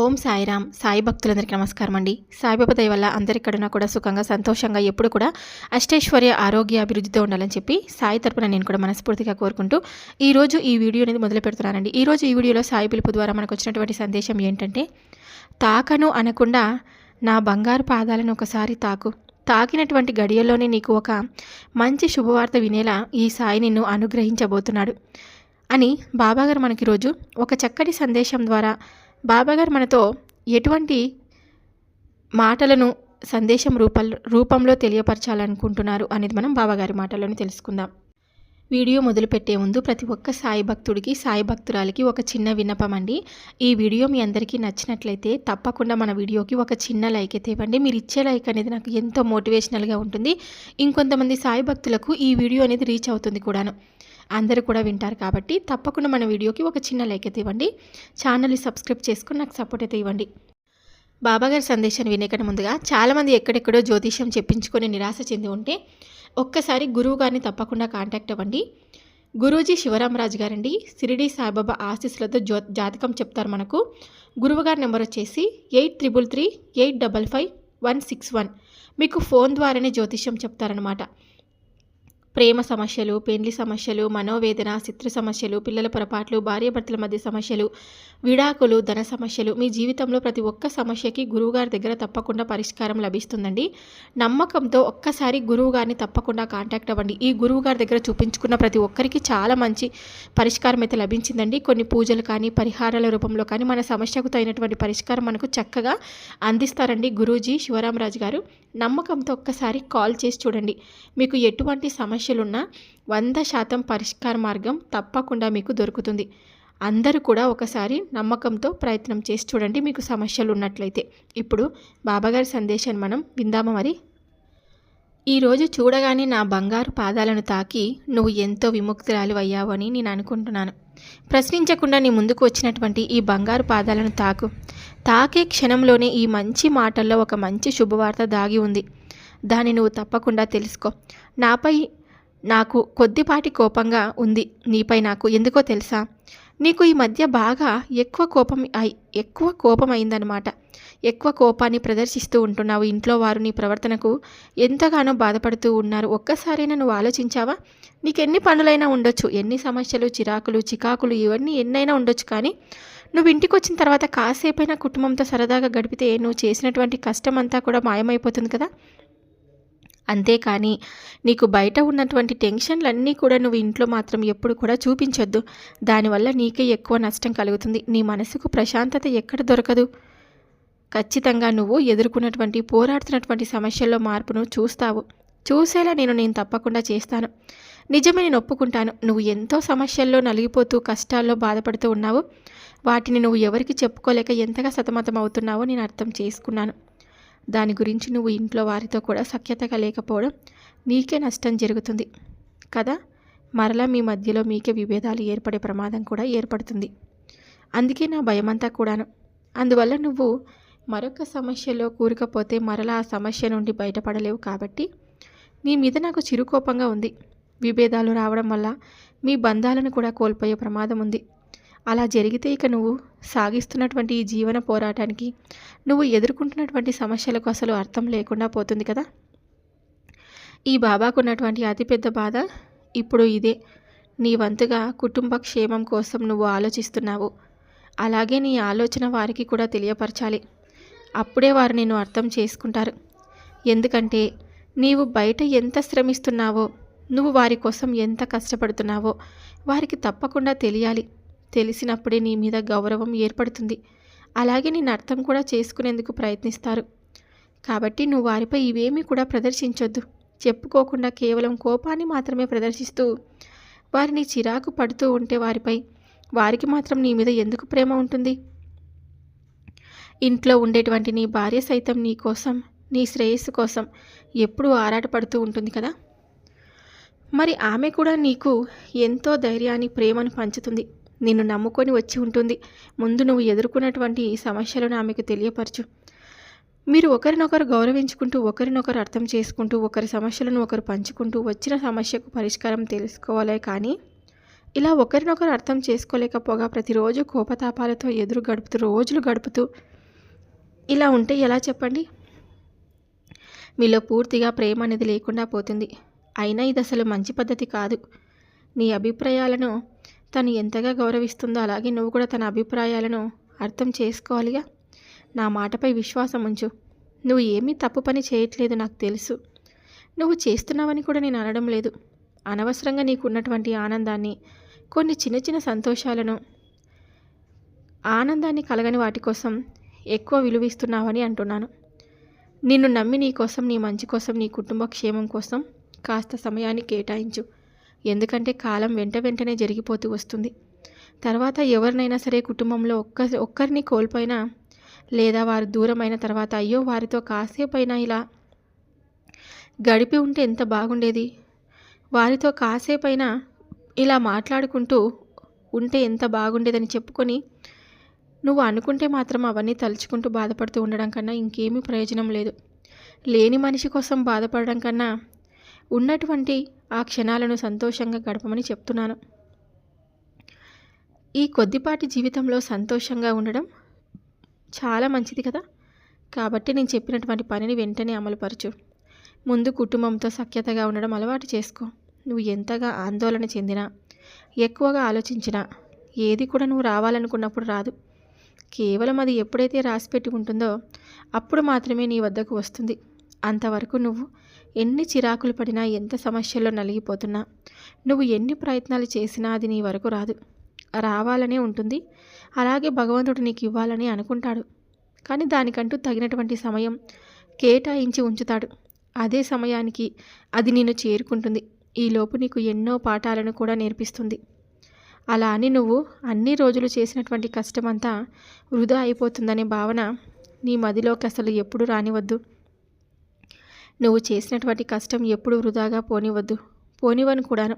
ఓం సాయిరామ్. సాయి భక్తులందరికీ నమస్కారం అండి. సాయిబాబా దయ వల్ల అందరిక్కడున్నా కూడా సుఖంగా సంతోషంగా ఎప్పుడు కూడా అష్టైశ్వర్య ఆరోగ్య అభివృద్ధితో ఉండాలని చెప్పి సాయి తరపున నేను కూడా మనస్ఫూర్తిగా కోరుకుంటూ ఈరోజు ఈ వీడియో అనేది మొదలు పెడుతున్నానండి. ఈరోజు ఈ వీడియోలో సాయి పిలుపు ద్వారా మనకు వచ్చినటువంటి సందేశం ఏంటంటే తాకను అనకుండా నా బంగారు పాదాలను ఒకసారి తాకు. తాకినటువంటి గడియల్లోనే నీకు ఒక మంచి శుభవార్త వినేలా ఈ సాయి నిన్ను అనుగ్రహించబోతున్నాడు అని బాబాగారు మనకి రోజు ఒక చక్కటి సందేశం ద్వారా బాబాగారు మనతో ఎటువంటి మాటలను సందేశం రూప రూపంలో తెలియపరచాలనుకుంటున్నారు అనేది మనం బాబాగారి మాటలను తెలుసుకుందాం. వీడియో మొదలుపెట్టే ముందు ప్రతి ఒక్క సాయి భక్తుడికి సాయి భక్తురాలికి ఒక చిన్న విన్నపం అండి. ఈ వీడియో మీ అందరికీ నచ్చినట్లయితే తప్పకుండా మన వీడియోకి ఒక చిన్న లైక్ అయితే ఇవ్వండి. మీరు ఇచ్చే లైక్ అనేది నాకు ఎంతో మోటివేషనల్గా ఉంటుంది. ఇంకొంతమంది సాయి భక్తులకు ఈ వీడియో అనేది రీచ్ అవుతుంది కూడాను. అందరూ కూడా వింటారు కాబట్టి తప్పకుండా మన వీడియోకి ఒక చిన్న లైక్ అయితే ఇవ్వండి. ఛానల్ని సబ్స్క్రైబ్ చేసుకుని నాకు సపోర్ట్ అయితే ఇవ్వండి. బాబాగారి సందేశాన్ని వినేకన్నా ముందుగా చాలామంది ఎక్కడెక్కడో జ్యోతిష్యం చెప్పించుకొని నిరాశ చెంది ఉంటే ఒక్కసారి గురువు గారిని తప్పకుండా కాంటాక్ట్ అవ్వండి. గురూజీ శివరామరాజు గారండి. సిరిడి సాయిబాబా ఆశీస్సులతో జ్యో జాతకం చెప్తారు మనకు. గురువుగారి నెంబర్ వచ్చేసి eight triple three eight double five one six one. మీకు ఫోన్ ద్వారానే జ్యోతిష్యం చెప్తారనమాట ప్రేమ సమస్యలు పెండ్లి సమస్యలు మనోవేదన చిత్ర సమస్యలు పిల్లల పొరపాట్లు భార్యాభర్తల మధ్య సమస్యలు విడాకులు ధన సమస్యలు మీ జీవితంలో ప్రతి ఒక్క సమస్యకి గురువుగారి దగ్గర తప్పకుండా పరిష్కారం లభిస్తుందండి. నమ్మకంతో ఒక్కసారి గురువుగారిని తప్పకుండా కాంటాక్ట్ అవ్వండి. ఈ గురువుగారి దగ్గర చూపించుకున్న ప్రతి ఒక్కరికి చాలా మంచి పరిష్కారం అయితే లభించిందండి. కొన్ని పూజలు కానీ పరిహారాల రూపంలో కానీ మన సమస్యకు తగినటువంటి పరిష్కారం మనకు చక్కగా అందిస్తారండి గురూజీ శివరామరాజు గారు. నమ్మకంతో ఒక్కసారి కాల్ చేసి చూడండి. మీకు ఎటువంటి సమస్య సమస్యలున్న వంద శాతం పరిష్కార మార్గం తప్పకుండా మీకు దొరుకుతుంది. అందరూ కూడా ఒకసారి నమ్మకంతో ప్రయత్నం చేసి చూడండి మీకు సమస్యలు ఉన్నట్లయితే ఇప్పుడు బాబాగారి సందేశాన్ని మనం విందామా మరి? ఈరోజు చూడగానే నా బంగారు పాదాలను తాకి నువ్వు ఎంతో విముక్తురాలు అయ్యావు అని నేను అనుకుంటున్నాను. ప్రశ్నించకుండా నీ ముందుకు వచ్చినటువంటి ఈ బంగారు పాదాలను తాకు. తాకే క్షణంలోనే ఈ మంచి మాటల్లో ఒక మంచి శుభవార్త దాగి ఉంది. దాన్ని నువ్వు తప్పకుండా తెలుసుకో. నాపై నాకు కొద్దిపాటి కోపంగా ఉంది. నీపై నాకు ఎందుకో తెలుసా? నీకు ఈ మధ్య బాగా ఎక్కువ కోపం అయి ఎక్కువ కోపం అయిందనమాట ఎక్కువ కోపాన్ని ప్రదర్శిస్తూ ఉంటున్నావు. ఇంట్లో వారు నీ ప్రవర్తనకు ఎంతగానో బాధపడుతూ ఉన్నారు. ఒక్కసారైనా నువ్వు ఆలోచించావా? నీకు ఎన్ని పనులైనా ఉండొచ్చు. ఎన్ని సమస్యలు చిరాకులు చికాకులు ఇవన్నీ ఎన్నైనా ఉండొచ్చు కానీ నువ్వు ఇంటికి వచ్చిన తర్వాత కాసేపైనా కుటుంబంతో సరదాగా గడిపితే నువ్వు చేసినటువంటి కష్టం అంతా కూడా మాయమైపోతుంది కదా? అంతేకాని నీకు బయట ఉన్నటువంటి టెన్షన్లన్నీ కూడా నువ్వు ఇంట్లో మాత్రం ఎప్పుడు కూడా చూపించొద్దు. దానివల్ల నీకే ఎక్కువ నష్టం కలుగుతుంది. నీ మనసుకు ప్రశాంతత ఎక్కడ దొరకదు? ఖచ్చితంగా నువ్వు ఎదుర్కొన్నటువంటి పోరాడుతున్నటువంటి సమస్యల్లో మార్పును చూస్తావు. చూసేలా నేను నేను తప్పకుండా చేస్తాను. నిజమే నేను ఒప్పుకుంటాను. నువ్వు ఎంతో సమస్యల్లో నలిగిపోతూ కష్టాల్లో బాధపడుతూ ఉన్నావు. వాటిని నువ్వు ఎవరికి చెప్పుకోలేక ఎంతగా సతమతం అవుతున్నావో నేను అర్థం చేసుకున్నాను. దాని గురించి నువ్వు ఇంట్లో వారితో కూడా సఖ్యతగా లేకపోవడం నీకే నష్టం జరుగుతుంది. కదా? మరలా మీ మధ్యలో మీకే విభేదాలు ఏర్పడే ప్రమాదం కూడా ఏర్పడుతుంది. అందుకే నా భయమంతా కూడాను. అందువల్ల నువ్వు మరొక సమస్యలో కూరుకపోతే మరలా ఆ సమస్య నుండి బయటపడలేవు కాబట్టి నీ మీద నాకు చిరుకోపంగా ఉంది. విభేదాలు రావడం వల్ల మీ బంధాలను కూడా కోల్పోయే ప్రమాదం ఉంది. అలా జరిగితే ఇక నువ్వు సాగిస్తున్నటువంటి ఈ జీవన పోరాటానికి నువ్వు ఎదుర్కొంటున్నటువంటి సమస్యలకు అసలు అర్థం లేకుండా పోతుంది కదా? ఈ బాబాకు ఉన్నటువంటి అతిపెద్ద బాధ ఇప్పుడు ఇదే. నీ వంతుగా కుటుంబ క్షేమం కోసం నువ్వు ఆలోచిస్తున్నావు. అలాగే నీ ఆలోచన వారికి కూడా తెలియపరచాలి. అప్పుడే వారు నిన్ను అర్థం చేసుకుంటారు. ఎందుకంటే నీవు బయట ఎంత శ్రమిస్తున్నావో నువ్వు వారి కోసం ఎంత కష్టపడుతున్నావో వారికి తప్పకుండా తెలియాలి. తెలిసినప్పుడే నీ మీద గౌరవం ఏర్పడుతుంది. అలాగే నేను అర్థం కూడా చేసుకునేందుకు ప్రయత్నిస్తారు. కాబట్టి నువ్వు వారిపై ఇవేమీ కూడా ప్రదర్శించొద్దు. చెప్పుకోకుండా కేవలం కోపాన్ని మాత్రమే ప్రదర్శిస్తూ వారిని చిరాకు పడుతూ ఉంటే వారిపై వారికి మాత్రం నీ మీద ఎందుకు ప్రేమ ఉంటుంది? ఇంట్లో ఉండేటువంటి నీ భార్య సైతం నీ కోసం నీ శ్రేయస్సు కోసం ఎప్పుడూ ఆరాటపడుతూ ఉంటుంది కదా? మరి ఆమె కూడా నీకు ఎంతో ధైర్యాన్ని ప్రేమను పంచుతుంది. నిన్ను నమ్ముకొని వచ్చి ఉంటుంది. ముందు నువ్వు ఎదుర్కొన్నటువంటి సమస్యలను ఆమెకు తెలియపరచు. మీరు ఒకరినొకరు గౌరవించుకుంటూ ఒకరినొకరు అర్థం చేసుకుంటూ ఒకరి సమస్యలను ఒకరు పంచుకుంటూ వచ్చిన సమస్యకు పరిష్కారం తెలుసుకోవాలే కానీ ఇలా ఒకరినొకరు అర్థం చేసుకోలేకపోగా ప్రతిరోజు కోపతాపాలతో ఎదురు గడుపుతూ రోజులు గడుపుతూ ఇలా ఉంటే ఎలా చెప్పండి? మీలో పూర్తిగా ప్రేమ అనేది లేకుండా పోతుంది. అయినా ఇది అసలు మంచి పద్ధతి కాదు. నీ అభిప్రాయాలను తను ఎంతగా గౌరవిస్తుందో అలాగే నువ్వు కూడా తన అభిప్రాయాలను అర్థం చేసుకోవాలిగా. నా మాటపై విశ్వాసం ఉంచు. నువ్వు ఏమీ తప్పు పని చేయట్లేదు నాకు తెలుసు. నువ్వు చేస్తున్నావని కూడా నేను అనడం లేదు. అనవసరంగా నీకు ఉన్నటువంటి ఆనందాన్ని కొన్ని చిన్న చిన్న సంతోషాలను ఆనందాన్ని కలగని వాటి కోసం ఎక్కువ విలువిస్తున్నావని అంటున్నాను. నిన్ను నమ్మి నీ కోసం నీ మంచి కోసం నీ కుటుంబ క్షేమం కోసం కాస్త సమయాన్ని కేటాయించు. ఎందుకంటే కాలం వెంట వెంటనే జరిగిపోతూ వస్తుంది. తర్వాత ఎవరినైనా సరే కుటుంబంలో ఒక్క ఒక్కరిని కోల్పోయినా లేదా వారు దూరమైన తర్వాత అయ్యో వారితో కాసేపైనా ఇలా గడిపి ఉంటే ఎంత బాగుండేది. వారితో కాసేపైనా ఇలా మాట్లాడుకుంటూ ఉంటే ఎంత బాగుండేదని చెప్పుకొని నువ్వు అనుకుంటే మాత్రం అవన్నీ తలుచుకుంటూ బాధపడుతూ ఉండడం కన్నా ఇంకేమీ ప్రయోజనం లేదు. లేని మనిషి కోసం బాధపడడం కన్నా ఉన్నటువంటి ఆ క్షణాలను సంతోషంగా గడపమని చెప్తున్నాను. ఈ కొద్దిపాటి జీవితంలో సంతోషంగా ఉండడం చాలా మంచిది కదా. కాబట్టి నేను చెప్పినటువంటి పనిని వెంటనే అమలుపరచు. ముందు కుటుంబంతో సఖ్యతగా ఉండడం అలవాటు చేసుకో. నువ్వు ఎంతగా ఆందోళన చెందినా ఎక్కువగా ఆలోచించినా ఏది కూడా నువ్వు రావాలనుకున్నప్పుడు రాదు. కేవలం అది ఎప్పుడైతే రాసిపెట్టి ఉంటుందో అప్పుడు మాత్రమే నీ వద్దకు వస్తుంది. అంతవరకు నువ్వు ఎన్ని చిరాకులు పడినా ఎంత సమస్యల్లో నలిగిపోతున్నా నువ్వు ఎన్ని ప్రయత్నాలు చేసినా అది నీ వరకు రాదు. రావాలనే ఉంటుంది. అలాగే భగవంతుడు నీకు ఇవ్వాలని అనుకుంటాడు. కానీ దానికంటూ తగినటువంటి సమయం కేటాయించి ఉంచుతాడు. అదే సమయానికి అది నిన్ను చేరుకుంటుంది. ఈలోపు నీకు ఎన్నో పాఠాలను కూడా నేర్పిస్తుంది. అలా అని నువ్వు అన్ని రోజులు చేసినటువంటి కష్టమంతా వృధా అయిపోతుందనే భావన నీ మదిలోకి అసలు ఎప్పుడు రానివద్దు. నువ్వు చేసినటువంటి కష్టం ఎప్పుడు వృధాగా పోనివద్దు. పోనివను కూడాను.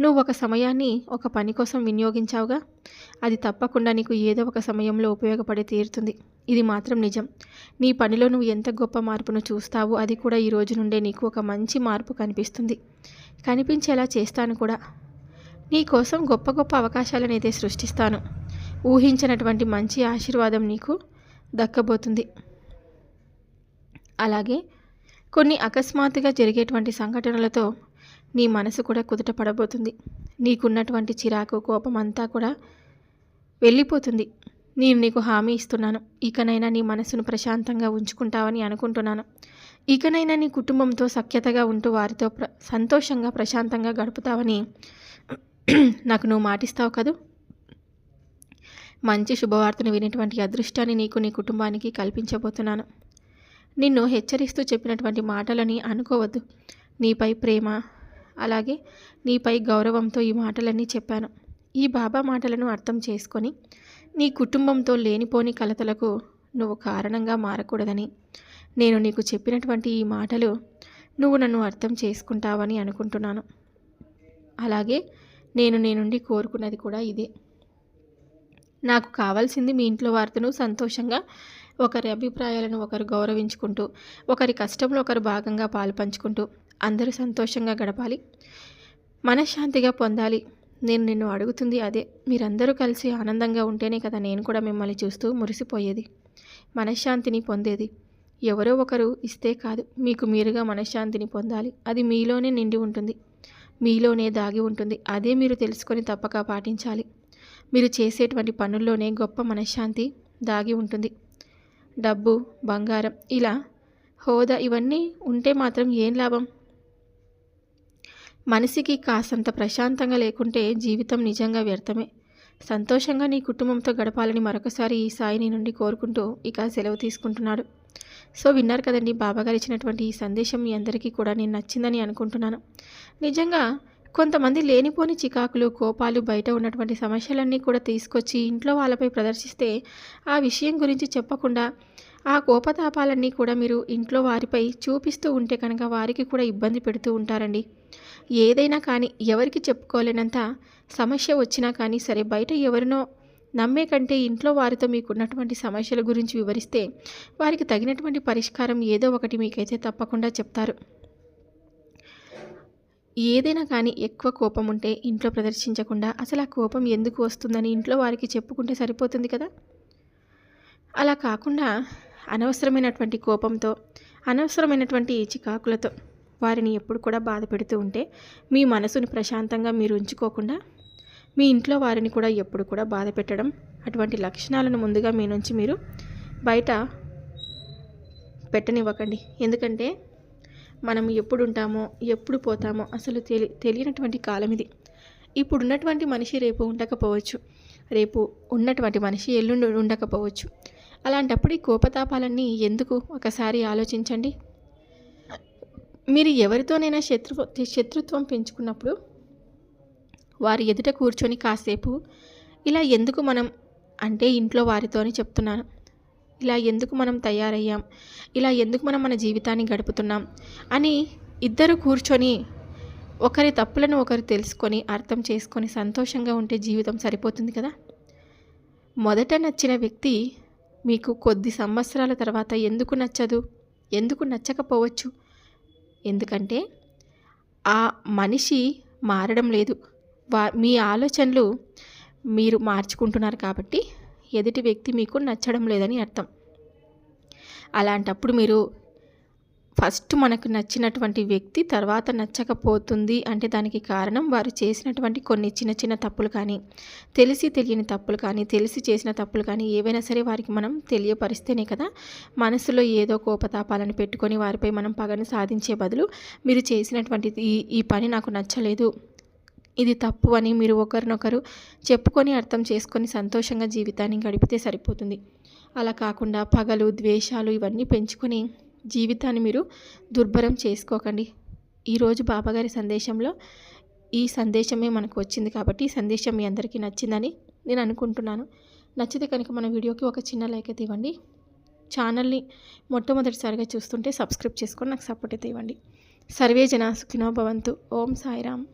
నువ్వు ఒక సమయాన్ని ఒక పని కోసం వినియోగించావుగా? అది తప్పకుండా నీకు ఏదో ఒక సమయంలో ఉపయోగపడి తీరుతుంది. ఇది మాత్రం నిజం. నీ పనిలో నువ్వు ఎంత గొప్ప మార్పును చూస్తావో అది కూడా ఈ రోజు నుండే నీకు ఒక మంచి మార్పు కనిపిస్తుంది. కనిపించేలా చేస్తాను కూడా. నీ కోసం గొప్ప గొప్ప అవకాశాలనైతే సృష్టిస్తాను. ఊహించినటువంటి మంచి ఆశీర్వాదం నీకు దక్కబోతుంది. అలాగే కొన్ని అకస్మాత్తుగా జరిగేటువంటి సంఘటనలతో నీ మనసు కూడా కుదుట పడబోతుంది. నీకున్నటువంటి చిరాకు కోపం అంతా కూడా వెళ్ళిపోతుంది. నేను నీకు హామీ ఇస్తున్నాను. ఇకనైనా నీ మనసును ప్రశాంతంగా ఉంచుకుంటావని అనుకుంటున్నాను. ఇకనైనా నీ కుటుంబంతో సఖ్యతగా ఉంటూ వారితో ప్ర సంతోషంగా ప్రశాంతంగా గడుపుతావని నాకు నువ్వు మాటిస్తావు కదూ? మంచి శుభవార్తను వినేటువంటి అదృష్టాన్ని నీకు నీ కుటుంబానికి కల్పించబోతున్నాను. నిన్ను హెచ్చరిస్తూ చెప్పినటువంటి మాటలని అనుకోవద్దు. నీపై ప్రేమ అలాగే నీపై గౌరవంతో ఈ మాటలన్నీ చెప్పాను. ఈ బాబా మాటలను అర్థం చేసుకొని నీ కుటుంబంతో లేనిపోని కలతలకు నువ్వు కారణంగా మారకూడదని నేను నీకు చెప్పినటువంటి ఈ మాటలు నువ్వు నన్ను అర్థం చేసుకుంటావని అనుకుంటున్నాను. అలాగే నేను నీ నుండి కోరుకున్నది కూడా ఇదే. నాకు కావాల్సింది మీ ఇంట్లో వారితో సంతోషంగా ఒకరి అభిప్రాయాలను ఒకరు గౌరవించుకుంటూ ఒకరి కష్టంలో ఒకరు భాగంగా పాలు పంచుకుంటూ అందరూ సంతోషంగా గడపాలి. మనశ్శాంతిగా పొందాలి. నేను నిన్ను అడుగుతుంది అదే. మీరందరూ కలిసి ఆనందంగా ఉంటేనే కదా నేను కూడా మిమ్మల్ని చూస్తూ మురిసిపోయేది. మనశ్శాంతిని పొందేది. ఎవరో ఒకరు ఇస్తే కాదు. మీకు మీరుగా మనశ్శాంతిని పొందాలి. అది మీలోనే నిండి ఉంటుంది. మీలోనే దాగి ఉంటుంది. అదే మీరు తెలుసుకొని తప్పక పాటించాలి. మీరు చేసేటువంటి పనుల్లోనే గొప్ప మనశ్శాంతి దాగి ఉంటుంది. డబ్బు బంగారం ఇలా హోదా ఇవన్నీ ఉంటే మాత్రం ఏం లాభం? మనిషికి కాసంత ప్రశాంతంగా లేకుంటే జీవితం నిజంగా వ్యర్థమే. సంతోషంగా నీ కుటుంబంతో గడపాలని మరొకసారి ఈ సాయి నీ నుండి కోరుకుంటూ ఇక సెలవు తీసుకుంటున్నాడు. సో విన్నారు కదండి బాబాగారు ఇచ్చినటువంటి ఈ సందేశం మీ అందరికీ కూడా నేను నచ్చిందని అనుకుంటున్నాను. నిజంగా కొంతమంది లేనిపోని చికాకులు కోపాలు బయట ఉన్నటువంటి సమస్యలన్నీ కూడా తీసుకొచ్చి ఇంట్లో వాళ్ళపై ప్రదర్శిస్తే ఆ విషయం గురించి చెప్పకుండా ఆ కోపతాపాలన్నీ కూడా మీరు ఇంట్లో వారిపై చూపిస్తూ ఉంటే కనుక వారికి కూడా ఇబ్బంది పెడుతూ ఉంటారండి. ఏదైనా కానీ ఎవరికి చెప్పుకోలేనంత సమస్య వచ్చినా కానీ సరే బయట ఎవరినో నమ్మే కంటే ఇంట్లో వారితో మీకున్నటువంటి సమస్యల గురించి వివరిస్తే వారికి తగినటువంటి పరిష్కారం ఏదో ఒకటి మీకైతే తప్పకుండా చెప్తారు. ఏదైనా కానీ ఎక్కువ కోపం ఉంటే ఇంట్లో ప్రదర్శించకుండా అసలు ఆ కోపం ఎందుకు వస్తుందని ఇంట్లో వారికి చెప్పుకుంటే సరిపోతుంది కదా? అలా కాకుండా అనవసరమైనటువంటి కోపంతో అనవసరమైనటువంటి చికాకులతో వారిని ఎప్పుడు కూడా బాధ పెడుతూ ఉంటే మీ మనసుని ప్రశాంతంగా మీరు ఉంచుకోకుండా మీ ఇంట్లో వారిని కూడా ఎప్పుడు కూడా బాధ పెట్టడం అటువంటి లక్షణాలను ముందుగా మీ నుంచి మీరు బయట పెట్టనివ్వకండి. ఎందుకంటే మనం ఎప్పుడు ఉంటామో ఎప్పుడు పోతామో అసలు తెలి తెలియనటువంటి కాలం ఇది. ఇప్పుడు ఉన్నటువంటి మనిషి రేపు ఉండకపోవచ్చు. రేపు ఉన్నటువంటి మనిషి ఎల్లుండి ఉండకపోవచ్చు. అలాంటప్పుడు ఈ కోపతాపాలన్నీ ఎందుకు? ఒకసారి ఆలోచించండి. మీరు ఎవరితోనైనా శత్రు శత్రుత్వం పెంచుకున్నప్పుడు వారి ఎదుట కూర్చొని కాసేపు ఇలా ఎందుకు మనం అంటే ఇంట్లో వారితోని చెప్తున్నాను. ఇలా ఎందుకు మనం తయారయ్యాం? ఇలా ఎందుకు మనం మన జీవితాన్ని గడుపుతున్నాం? అని ఇద్దరు కూర్చొని ఒకరి తప్పులను ఒకరు తెలుసుకొని అర్థం చేసుకొని సంతోషంగా ఉంటే జీవితం సరిపోతుంది కదా? మొదట నచ్చిన వ్యక్తి మీకు కొద్ది సంవత్సరాల తర్వాత ఎందుకు నచ్చదు? ఎందుకు నచ్చకపోవచ్చు? ఎందుకంటే ఆ మనిషి మారడం లేదు. వా మీ ఆలోచనలు మీరు మార్చుకుంటున్నారు కాబట్టి ఎదుటి వ్యక్తి మీకు నచ్చడం లేదని అర్థం. అలాంటప్పుడు మీరు ఫస్ట్ మనకు నచ్చినటువంటి వ్యక్తి తర్వాత నచ్చకపోతుంది అంటే దానికి కారణం వారు చేసినటువంటి కొన్ని చిన్న చిన్న తప్పులు కానీ తెలిసి తెలియని తప్పులు కానీ తెలిసి చేసిన తప్పులు కానీ ఏవైనా సరే వారికి మనం తెలియపరిస్తేనే కదా మనసులో ఏదో కోపతాపాలను పెట్టుకొని వారిపై మనం పగను సాధించే బదులు మీరు చేసినటువంటి ఈ ఈ పని నాకు నచ్చలేదు. ఇది తప్పు అని మీరు ఒకరినొకరు చెప్పుకొని అర్థం చేసుకొని సంతోషంగా జీవితాన్ని గడిపితే సరిపోతుంది. అలా కాకుండా పగలు ద్వేషాలు ఇవన్నీ పెంచుకొని జీవితాన్ని మీరు దుర్భరం చేసుకోకండి. ఈరోజు బాబాగారి సందేశంలో ఈ సందేశమే మనకు వచ్చింది కాబట్టి ఈ సందేశం మీ అందరికీ నచ్చిందని నేను అనుకుంటున్నాను. నచ్చితే కనుక మన వీడియోకి ఒక చిన్న లైక్ అయితే ఇవ్వండి. ఛానల్ని మొట్టమొదటిసారిగా చూస్తుంటే సబ్స్క్రైబ్ చేసుకొని నాకు సపోర్ట్ అయితే ఇవ్వండి. సర్వే జనా సుఖినో భవంతు. ఓం సాయిరామ్.